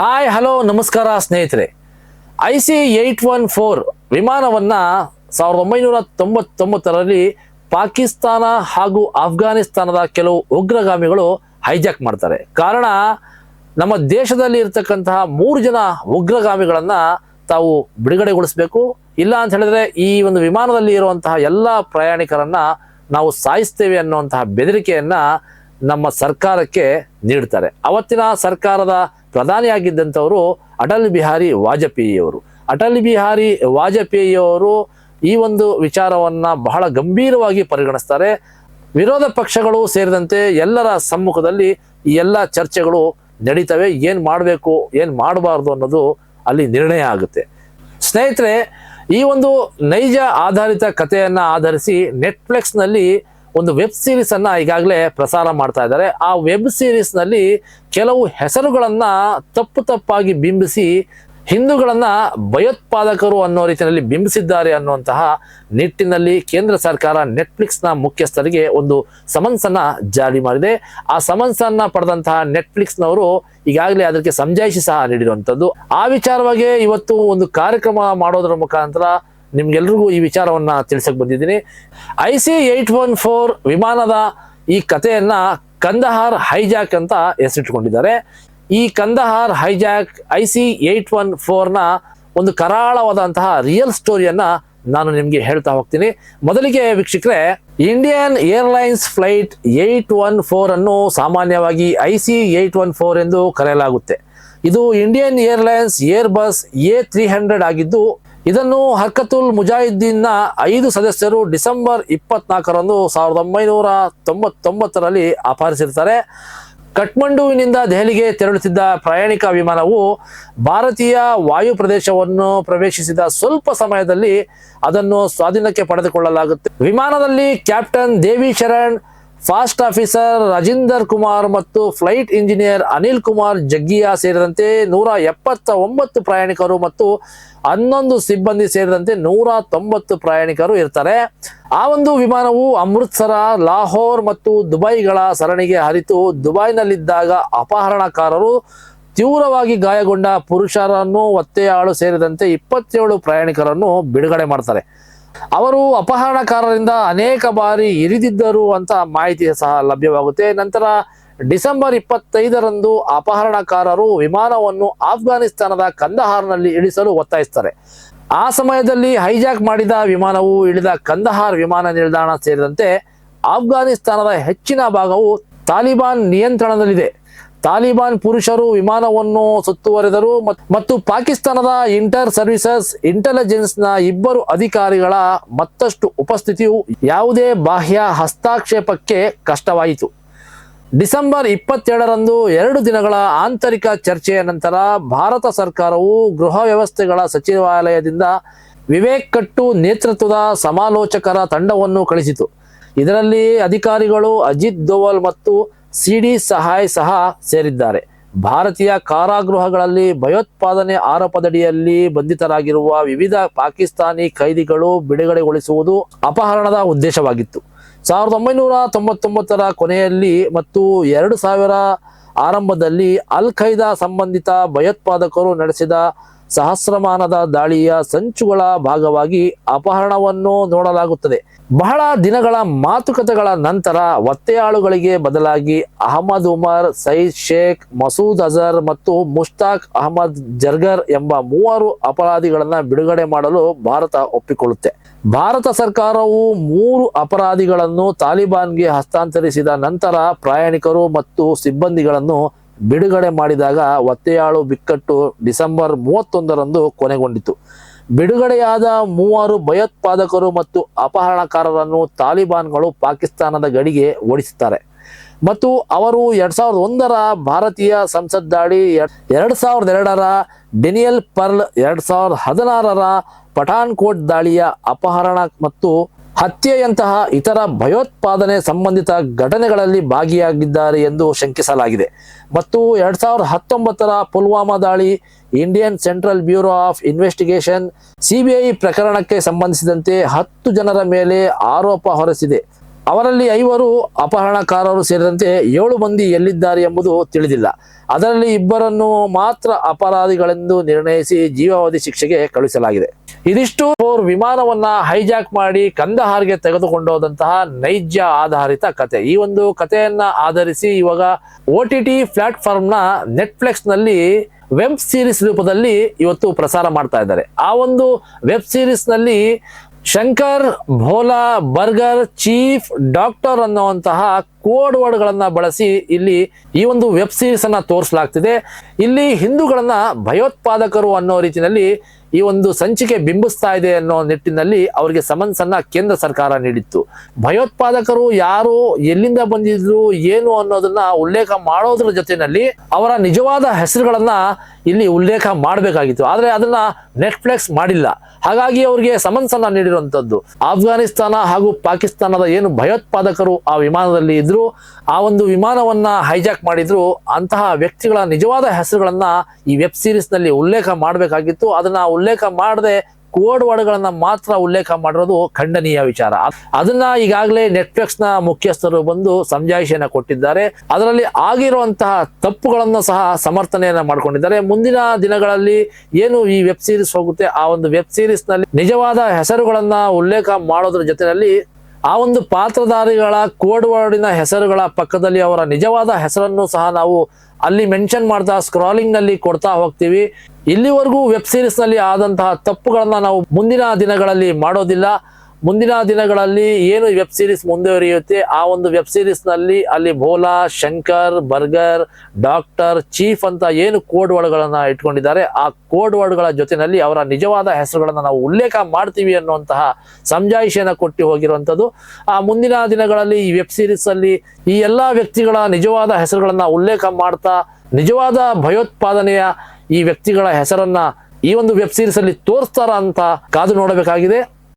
Hi, hello, ನಮಸ್ಕಾರ ಸ್ನೇಹಿತರೆ. I C eight one four ವಿಮಾನವನ್ನು ಸಾವಿರದ ಒಂಬೈನೂರ ತೊಂಬತ್ತೊಂಬತ್ತರಲ್ಲಿ ಪಾಕಿಸ್ತಾನ ಹಾಗೂ ಆಫ್ಘಾನಿಸ್ತಾನದ ಕೆಲವು ಉಗ್ರಗಾಮಿಗಳು ಹೈಜಾಕ್ ಮಾಡ್ತಾರೆ. ಕಾರಣ, ನಮ್ಮ ದೇಶದಲ್ಲಿ ಇರತಕ್ಕಂತಹ ಮೂರು ಜನ ಉಗ್ರಗಾಮಿಗಳನ್ನು ತಾವು ಬಿಡುಗಡೆಗೊಳಿಸಬೇಕು. ಇಲ್ಲ ಅಂತ ಹೇಳಿದ್ರೆ ಈ ಒಂದು ವಿಮಾನದಲ್ಲಿ ಇರುವಂತಹ ಎಲ್ಲ ಪ್ರಯಾಣಿಕರನ್ನು ನಾವು ಸಾಯಿಸ್ತೇವೆ ಅನ್ನುವಂತಹ ಬೆದರಿಕೆಯನ್ನು ನಮ್ಮ ಸರ್ಕಾರಕ್ಕೆ ನೀಡ್ತಾರೆ. ಅವತ್ತಿನ ಸರ್ಕಾರದ ಪ್ರಧಾನಿಯಾಗಿದ್ದಂಥವರು ಅಟಲ್ ಬಿಹಾರಿ ವಾಜಪೇಯಿಯವರು. ಅಟಲ್ ಬಿಹಾರಿ ವಾಜಪೇಯಿಯವರು ಈ ಒಂದು ವಿಚಾರವನ್ನ ಬಹಳ ಗಂಭೀರವಾಗಿ ಪರಿಗಣಿಸ್ತಾರೆ. ವಿರೋಧ ಪಕ್ಷಗಳು ಸೇರಿದಂತೆ ಎಲ್ಲರ ಸಮ್ಮುಖದಲ್ಲಿ ಈ ಎಲ್ಲ ಚರ್ಚೆಗಳು ನಡೀತವೆ. ಏನು ಮಾಡಬೇಕು, ಏನು ಮಾಡಬಾರ್ದು ಅನ್ನೋದು ಅಲ್ಲಿ ನಿರ್ಣಯ ಆಗುತ್ತೆ. ಸ್ನೇಹಿತರೆ, ಈ ಒಂದು ನೈಜ ಆಧಾರಿತ ಕಥೆಯನ್ನು ಆಧರಿಸಿ ನೆಟ್ಫ್ಲಿಕ್ಸ್ನಲ್ಲಿ ಒಂದು ವೆಬ್ ಸೀರೀಸ್ ಅನ್ನ ಈಗಾಗಲೇ ಪ್ರಸಾರ ಮಾಡ್ತಾ ಇದ್ದಾರೆ. ಆ ವೆಬ್ ಸೀರೀಸ್ನಲ್ಲಿ ಕೆಲವು ಹೆಸರುಗಳನ್ನ ತಪ್ಪು ತಪ್ಪಾಗಿ ಬಿಂಬಿಸಿ ಹಿಂದೂಗಳನ್ನ ಭಯೋತ್ಪಾದಕರು ಅನ್ನೋ ರೀತಿಯಲ್ಲಿ ಬಿಂಬಿಸಿದ್ದಾರೆ ಅನ್ನುವಂತಹ ನಿಟ್ಟಿನಲ್ಲಿ ಕೇಂದ್ರ ಸರ್ಕಾರ ನೆಟ್ಫ್ಲಿಕ್ಸ್ನ ಮುಖ್ಯಸ್ಥರಿಗೆ ಒಂದು ಸಮನ್ಸ್ ಅನ್ನ ಜಾರಿ ಮಾಡಿದೆ. ಆ ಸಮನ್ಸ್ ಅನ್ನ ಪಡೆದಂತಹ ನೆಟ್ಫ್ಲಿಕ್ಸ್ ನವರು ಈಗಾಗಲೇ ಅದಕ್ಕೆ ಸಂಜಾಯಿಸಿ ಸಹ ನೀಡಿರುವಂಥದ್ದು. ಆ ವಿಚಾರವಾಗಿ ಇವತ್ತು ಒಂದು ಕಾರ್ಯಕ್ರಮ ಮಾಡೋದ್ರ ಮುಖಾಂತರ ನಿಮ್ಗೆಲ್ರಿಗೂ ಈ ವಿಚಾರವನ್ನ ತಿಳಿಸಕ್ ಬಂದಿದ್ದೀನಿ. I C eight one four ವಿಮಾನದ ಈ ಕಥೆಯನ್ನ ಕಂದಹಾರ್ ಹೈಜಾಕ್ ಅಂತ ಹೆಸರಿಟ್ಕೊಂಡಿದ್ದಾರೆ ಈ Kandahar hijack I C eight one ಫೋರ್ನ ಒಂದು ಕರಾಳವಾದಂತಹ ರಿಯಲ್ ಸ್ಟೋರಿಯನ್ನ ನಾನು ನಿಮಗೆ ಹೇಳ್ತಾ ಹೋಗ್ತೀನಿ. ಮೊದಲಿಗೆ ವೀಕ್ಷಕರೇ Indian Airlines flight eight one four ಅನ್ನು ಸಾಮಾನ್ಯವಾಗಿ I C eight one four ಎಂದು ಕರೆಯಲಾಗುತ್ತೆ. ಇದು Indian Airlines Airbus A three hundred ಆಗಿದ್ದು ಇದನ್ನು ಹರ್ಕತುಲ್ ಮುಜಾಹಿದ್ದೀನ್ನ ಐದು ಸದಸ್ಯರು ಡಿಸೆಂಬರ್ ಇಪ್ಪತ್ನಾಲ್ಕರಂದು ಸಾವಿರದ ಒಂಬೈನೂರ ತೊಂಬತ್ತೊಂಬತ್ತರಲ್ಲಿ ಅಪಹರಿಸಿರ್ತಾರೆ. ಕಠ್ಮಂಡುವಿನಿಂದ ದೆಹಲಿಗೆ ತೆರಳುತ್ತಿದ್ದ ಪ್ರಯಾಣಿಕ ವಿಮಾನವು ಭಾರತೀಯ ವಾಯು ಪ್ರದೇಶವನ್ನು ಪ್ರವೇಶಿಸಿದ ಸ್ವಲ್ಪ ಸಮಯದಲ್ಲಿ ಅದನ್ನು ಸ್ವಾಧೀನಕ್ಕೆ ಪಡೆದುಕೊಳ್ಳಲಾಗುತ್ತೆ. ವಿಮಾನದಲ್ಲಿ captain Devi Sharan first officer Rajinder Kumar ಮತ್ತು ಫ್ಲೈಟ್ ಇಂಜಿನಿಯರ್ ಅನಿಲ್ ಕುಮಾರ್ ಜಗ್ಗಿಯಾ ಸೇರಿದಂತೆ ನೂರ ಎಪ್ಪತ್ತ ಒಂಬತ್ತು ಪ್ರಯಾಣಿಕರು ಮತ್ತು ಹನ್ನೊಂದು ಸಿಬ್ಬಂದಿ ಸೇರಿದಂತೆ ನೂರ ತೊಂಬತ್ತು ಪ್ರಯಾಣಿಕರು ಇರ್ತಾರೆ. ಆ ಒಂದು ವಿಮಾನವು ಅಮೃತ್ಸರ, ಲಾಹೋರ್ ಮತ್ತು ದುಬೈಗಳ ಸರಣಿಗೆ ಹರಿತು ದುಬೈನಲ್ಲಿದ್ದಾಗ ಅಪಹರಣಕಾರರು ತೀವ್ರವಾಗಿ ಗಾಯಗೊಂಡ ಪುರುಷರನ್ನು ಒತ್ತೆಯಾಳು ಸೇರಿದಂತೆ ಇಪ್ಪತ್ತೇಳು ಪ್ರಯಾಣಿಕರನ್ನು ಬಿಡುಗಡೆ ಮಾಡ್ತಾರೆ. ಅವರು ಅಪಹರಣಕಾರರಿಂದ ಅನೇಕ ಬಾರಿ ಇರಿದಿದ್ದರು ಅಂತ ಮಾಹಿತಿ ಸಹ ಲಭ್ಯವಾಗುತ್ತೆ. ನಂತರ ಡಿಸೆಂಬರ್ ಇಪ್ಪತ್ತೈದರಂದು ಅಪಹರಣಕಾರರು ವಿಮಾನವನ್ನು ಆಫ್ಘಾನಿಸ್ತಾನದ ಕಂದಹಾರ್ನಲ್ಲಿ ಇಳಿಸಲು ಒತ್ತಾಯಿಸ್ತಾರೆ. ಆ ಸಮಯದಲ್ಲಿ ಹೈಜಾಕ್ ಮಾಡಿದ ವಿಮಾನವು ಇಳಿದ ಕಂದಹಾರ್ ವಿಮಾನ ನಿಲ್ದಾಣ ಸೇರಿದಂತೆ ಆಫ್ಘಾನಿಸ್ತಾನದ ಹೆಚ್ಚಿನ ಭಾಗವು ತಾಲಿಬಾನ್ ನಿಯಂತ್ರಣದಲ್ಲಿದೆ. ತಾಲಿಬಾನ್ ಪುರುಷರು ವಿಮಾನವನ್ನು ಸುತ್ತುವರೆದರು ಮತ್ತು ಪಾಕಿಸ್ತಾನದ ಇಂಟರ್ ಸರ್ವಿಸಸ್ ಇಂಟೆಲಿಜೆನ್ಸ್ನ ಇಬ್ಬರು ಅಧಿಕಾರಿಗಳ ಮತ್ತಷ್ಟು ಉಪಸ್ಥಿತಿಯು ಯಾವುದೇ ಬಾಹ್ಯ ಹಸ್ತಕ್ಷೇಪಕ್ಕೆ ಕಷ್ಟವಾಯಿತು. ಡಿಸೆಂಬರ್ ಇಪ್ಪತ್ತೇಳರಂದು ಎರಡು ದಿನಗಳ ಆಂತರಿಕ ಚರ್ಚೆಯ ನಂತರ ಭಾರತ ಸರ್ಕಾರವು ಗೃಹ ವ್ಯವಸ್ಥೆಗಳ ಸಚಿವಾಲಯದಿಂದ ವಿವೇಕ್ ಕಟ್ಟು ನೇತೃತ್ವದ ಸಮಾಲೋಚಕರ ತಂಡವನ್ನು ಕಳಿಸಿತು. ಇದರಲ್ಲಿ ಅಧಿಕಾರಿಗಳು ಅಜಿತ್ ದೋವಲ್ ಮತ್ತು ಸಿ ಡಿ ಸಹಾಯ್ ಸಹ ಸೇರಿದ್ದಾರೆ. ಭಾರತೀಯ ಕಾರಾಗೃಹಗಳಲ್ಲಿ ಭಯೋತ್ಪಾದನೆ ಆರೋಪದಡಿಯಲ್ಲಿ ಬಂಧಿತರಾಗಿರುವ ವಿವಿಧ ಪಾಕಿಸ್ತಾನಿ ಕೈದಿಗಳು ಬಿಡುಗಡೆಗೊಳಿಸುವುದು ಅಪಹರಣದ ಉದ್ದೇಶವಾಗಿತ್ತು. ಸಾವಿರದ ಒಂಬೈನೂರ ತೊಂಬತ್ತೊಂಬತ್ತರ ಕೊನೆಯಲ್ಲಿ ಮತ್ತು ಎರಡು ಸಾವಿರ ಆರಂಭದಲ್ಲಿ ಅಲ್ ಖೈದಾ ಸಂಬಂಧಿತ ಭಯೋತ್ಪಾದಕರು ನಡೆಸಿದ ಸಹಸ್ರಮಾನದ ದಾಳಿಯ ಸಂಚುಗಳ ಭಾಗವಾಗಿ ಅಪಹರಣವನ್ನು ನೋಡಲಾಗುತ್ತದೆ. ಬಹಳ ದಿನಗಳ ಮಾತುಕತೆಗಳ ನಂತರ ಒತ್ತೆಯಾಳುಗಳಿಗೆ ಬದಲಾಗಿ ಅಹಮದ್ ಉಮರ್, ಸೈದ್ ಶೇಖ್, ಮಸೂದ್ ಅಜರ್ ಮತ್ತು ಮುಷ್ತಾಕ್ ಅಹಮದ್ ಜರ್ಗರ್ ಎಂಬ ಮೂವರು ಅಪರಾಧಿಗಳನ್ನು ಬಿಡುಗಡೆ ಮಾಡಲು ಭಾರತ ಒಪ್ಪಿಕೊಳ್ಳುತ್ತೆ. ಭಾರತ ಸರ್ಕಾರವು ಮೂರು ಅಪರಾಧಿಗಳನ್ನು ತಾಲಿಬಾನ್ಗೆ ಹಸ್ತಾಂತರಿಸಿದ ನಂತರ ಪ್ರಯಾಣಿಕರು ಮತ್ತು ಸಿಬ್ಬಂದಿಗಳನ್ನು ಬಿಡುಗಡೆ ಮಾಡಿದಾಗ ಒತ್ತೆಯಾಳು ಬಿಕ್ಕಟ್ಟು ಡಿಸೆಂಬರ್ ಮೂವತ್ತೊಂದರಂದು ಕೊನೆಗೊಂಡಿತು. ಬಿಡುಗಡೆಯಾದ ಮೂವರು ಭಯೋತ್ಪಾದಕರು ಮತ್ತು ಅಪಹರಣಕಾರರನ್ನು ತಾಲಿಬಾನ್ಗಳು ಪಾಕಿಸ್ತಾನದ ಗಡಿಗೆ ಓಡಿಸುತ್ತಾರೆ. ಮತ್ತು ಅವರು ಎರಡ್ ಸಾವಿರದ ಒಂದರ ಭಾರತೀಯ ಸಂಸತ್ ದಾಳಿ, ಎರಡ್ ಸಾವಿರದ ಎರಡರ ಡೆನಿಯಲ್ ಪರ್ಲ್, ಎರಡ್ ಸಾವಿರದ ಹದಿನಾರರ ಪಠಾನ್ಕೋಟ್ ದಾಳಿಯ ಅಪಹರಣ ಮತ್ತು ಹತ್ಯೆಯಂತಹ ಇತರ ಭಯೋತ್ಪಾದನೆ ಸಂಬಂಧಿತ ಘಟನೆಗಳಲ್ಲಿ ಭಾಗಿಯಾಗಿದ್ದಾರೆ ಎಂದು ಶಂಕಿಸಲಾಗಿದೆ. ಮತ್ತು ಎರಡ್ ಸಾವಿರದ ಹತ್ತೊಂಬತ್ತರ ಪುಲ್ವಾಮಾ ದಾಳಿ, Indian Central Bureau of Investigation, CBI ಪ್ರಕರಣಕ್ಕೆ ಸಂಬಂಧಿಸಿದಂತೆ ಹತ್ತು ಜನರ ಮೇಲೆ ಆರೋಪ ಹೊರಿಸಿದೆ. ಅವರಲ್ಲಿ ಐವರು ಅಪಹರಣಕಾರರು ಸೇರಿದಂತೆ ಏಳು ಮಂದಿ ಎಲ್ಲಿದ್ದಾರೆ ಎಂಬುದು ತಿಳಿದಿಲ್ಲ. ಅದರಲ್ಲಿ ಇಬ್ಬರನ್ನು ಮಾತ್ರ ಅಪರಾಧಿಗಳೆಂದು ನಿರ್ಣಯಿಸಿ ಜೀವಾವಧಿ ಶಿಕ್ಷೆಗೆ ಕಳುಹಿಸಲಾಗಿದೆ. ಇದಿಷ್ಟು ಅವ್ರು ವಿಮಾನವನ್ನ ಹೈಜಾಕ್ ಮಾಡಿ ಕಂದಹಾರ್ಗೆ ತೆಗೆದುಕೊಂಡೋದಂತಹ ನೈಜ ಆಧಾರಿತ ಕತೆ. ಈ ಒಂದು ಕಥೆಯನ್ನ ಆಧರಿಸಿ ಇವಾಗ ಒ ಟಿ ಟಿ ಪ್ಲಾಟ್ಫಾರ್ಮ್ನ ನೆಟ್ಫ್ಲಿಕ್ಸ್ನಲ್ಲಿ ವೆಬ್ ಸೀರೀಸ್ ರೂಪದಲ್ಲಿ ಇವತ್ತು ಪ್ರಸಾರ ಮಾಡ್ತಾ ಇದ್ದಾರೆ. ಆ ಒಂದು web ಸೀರೀಸ್ನಲ್ಲಿ Shankar, Bhola, burger, chief, doctor ಅನ್ನುವಂತಹ ಕೋಡ್ ವರ್ಡ್ಗಳನ್ನು ಬಳಸಿ ಇಲ್ಲಿ ಈ ಒಂದು ವೆಬ್ ಸೀರೀಸ್ ಅನ್ನ ತೋರಿಸಲಾಗ್ತಿದೆ. ಇಲ್ಲಿ ಹಿಂದೂಗಳನ್ನು ಭಯೋತ್ಪಾದಕರು ಅನ್ನೋ ರೀತಿಯಲ್ಲಿ ಈ ಒಂದು ಸಂಚಿಕೆ ಬಿಂಬಿಸ್ತಾ ಇದೆ ಅನ್ನೋ ನಿಟ್ಟಿನಲ್ಲಿ ಅವರಿಗೆ ಸಮನ್ಸ್ ಅನ್ನ ಕೇಂದ್ರ ಸರ್ಕಾರ ನೀಡಿತ್ತು. ಭಯೋತ್ಪಾದಕರು ಯಾರು, ಎಲ್ಲಿಂದ ಬಂದಿದ್ರು, ಏನು ಅನ್ನೋದನ್ನ ಉಲ್ಲೇಖ ಮಾಡೋದ್ರ ಜೊತೆನಲ್ಲಿ ಅವರ ನಿಜವಾದ ಹೆಸರುಗಳನ್ನ ಇಲ್ಲಿ ಉಲ್ಲೇಖ ಮಾಡಬೇಕಾಗಿತ್ತು. ಆದ್ರೆ ಅದನ್ನ ನೆಟ್ಫ್ಲಿಕ್ಸ್ ಮಾಡಿಲ್ಲ. ಹಾಗಾಗಿ ಅವರಿಗೆ ಸಮನ್ಸ್ ಅನ್ನ ನೀಡಿರುವಂತದ್ದು. ಆಫ್ಘಾನಿಸ್ತಾನ ಹಾಗೂ ಪಾಕಿಸ್ತಾನದ ಏನು ಭಯೋತ್ಪಾದಕರು ಆ ವಿಮಾನದಲ್ಲಿ ಇದ್ರು ಆ ಒಂದು ವಿಮಾನವನ್ನ ಹೈಜಾಕ್ ಮಾಡಿದ್ರು, ಅಂತಹ ವ್ಯಕ್ತಿಗಳ ನಿಜವಾದ ಹೆಸರುಗಳನ್ನ ಈ ವೆಬ್ ಸೀರೀಸ್ನಲ್ಲಿ ಉಲ್ಲೇಖ ಮಾಡಬೇಕಾಗಿತ್ತು. ಅದನ್ನ ಉಲ್ಲೇಖ ಮಾಡದೆ ಕೋಡ್ ವರ್ಡ್ಗಳನ್ನ ಮಾತ್ರ ಉಲ್ಲೇಖ ಮಾಡಿರೋದು ಖಂಡನೀಯ ವಿಚಾರ. ಅದನ್ನ ಈಗಾಗಲೇ ನೆಟ್ಫ್ಲಿಕ್ಸ್ನ ಮುಖ್ಯಸ್ಥರು ಬಂದು ಸಂಜಾಯಿಷಿಯನ್ನ ಕೊಟ್ಟಿದ್ದಾರೆ. ಅದರಲ್ಲಿ ಆಗಿರುವಂತಹ ತಪ್ಪುಗಳನ್ನು ಸಹ ಸಮರ್ಥನೆಯನ್ನ ಮಾಡ್ಕೊಂಡಿದ್ದಾರೆ. ಮುಂದಿನ ದಿನಗಳಲ್ಲಿ ಏನು ಈ ವೆಬ್ ಸೀರೀಸ್ ಹೋಗುತ್ತೆ, ಆ ಒಂದು ವೆಬ್ ಸೀರೀಸ್ನಲ್ಲಿ ನಿಜವಾದ ಹೆಸರುಗಳನ್ನ ಉಲ್ಲೇಖ ಮಾಡೋದ್ರ ಜೊತೆಯಲ್ಲಿ ಆ ಒಂದು ಪಾತ್ರಧಾರಿಗಳ ಕೋಡ್ ವರ್ಡಿನ ಹೆಸರುಗಳ ಪಕ್ಕದಲ್ಲಿ ಅವರ ನಿಜವಾದ ಹೆಸರನ್ನು ಸಹ ನಾವು ಅಲ್ಲಿ ಮೆನ್ಷನ್ ಮಾಡ್ತಾ ಸ್ಕ್ರಾಲಿಂಗ್ನಲ್ಲಿ ಕೊಡ್ತಾ ಹೋಗ್ತೀವಿ. ಇಲ್ಲಿವರೆಗೂ ವೆಬ್ ಸೀರೀಸ್ನಲ್ಲಿ ಆದಂತಹ ತಪ್ಪುಗಳನ್ನ ನಾವು ಮುಂದಿನ ದಿನಗಳಲ್ಲಿ ಮಾಡೋದಿಲ್ಲ. ಮುಂದಿನ ದಿನಗಳಲ್ಲಿ ಏನು ವೆಬ್ ಸೀರೀಸ್ ಮುಂದುವರಿಯುತ್ತೆ, ಆ ಒಂದು ವೆಬ್ ಸೀರೀಸ್ನಲ್ಲಿ ಅಲ್ಲಿ Bhola, Shankar, burger, doctor, chief ಅಂತ ಏನು ಕೋಡ್ ವರ್ಡ್ಗಳನ್ನು ಇಟ್ಕೊಂಡಿದ್ದಾರೆ, ಆ ಕೋಡ್ ವರ್ಡ್ಗಳ ಜೊತೆಯಲ್ಲಿ ಅವರ ನಿಜವಾದ ಹೆಸರುಗಳನ್ನು ನಾವು ಉಲ್ಲೇಖ ಮಾಡ್ತೀವಿ ಅನ್ನುವಂತಹ ಸಂಜಾಯಿಷಿಯನ್ನು ಕೊಟ್ಟು ಹೋಗಿರುವಂಥದ್ದು. ಆ ಮುಂದಿನ ದಿನಗಳಲ್ಲಿ ಈ ವೆಬ್ ಸೀರೀಸ್ ಅಲ್ಲಿ ಈ ಎಲ್ಲಾ ವ್ಯಕ್ತಿಗಳ ನಿಜವಾದ ಹೆಸರುಗಳನ್ನು ಉಲ್ಲೇಖ ಮಾಡ್ತಾ, ನಿಜವಾದ ಭಯೋತ್ಪಾದನೆಯ ಈ ವ್ಯಕ್ತಿಗಳ ಹೆಸರನ್ನ ಈ ಒಂದು ವೆಬ್ ಸೀರೀಸ್ ಅಲ್ಲಿ ತೋರಿಸ್ತಾರ ಅಂತ ಕಾದು ನೋಡಬೇಕಾಗಿದೆ.